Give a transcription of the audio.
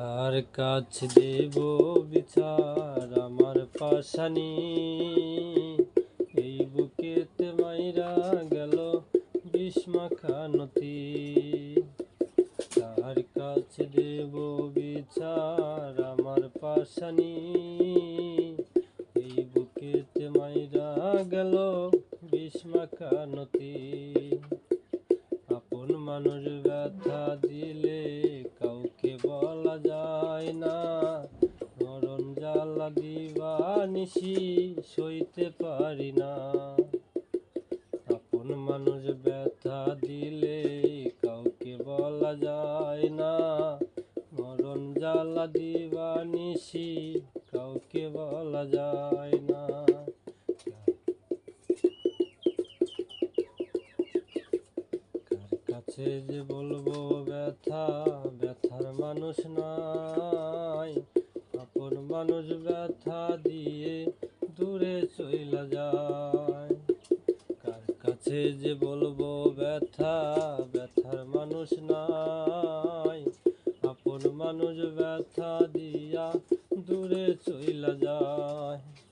কার কাছ দেব বিচার আমার পাশানি। এই বুকেতে মাইরা গেল বিষ্মাখা নতি কার কাছ দেব বিচার আমার পাশানি। এই বুকেতে মাইরা গেল বিষ্মাখা নতি আপন মানুষ ব্যথা দিলে না। মরণ জ্বালা দিবা নিশি, সইতে পারি না। আপন মানুষ ব্যথা দিলে কাউকে বলা যায় না। মরণ জ্বালা দিবা নিশি, কাউকে বলা যায় না। কাছে যে বলব ব্যথা, ব্যথার মানুষ আপন মানুষ ব্যথা দিয়ে দূরে চইলা যায়। কার কাছে যে বলব ব্যথা, ব্যথার মানুষ নাই। আপন মানুষ ব্যথা দিয়া দূরে চইলা যায়।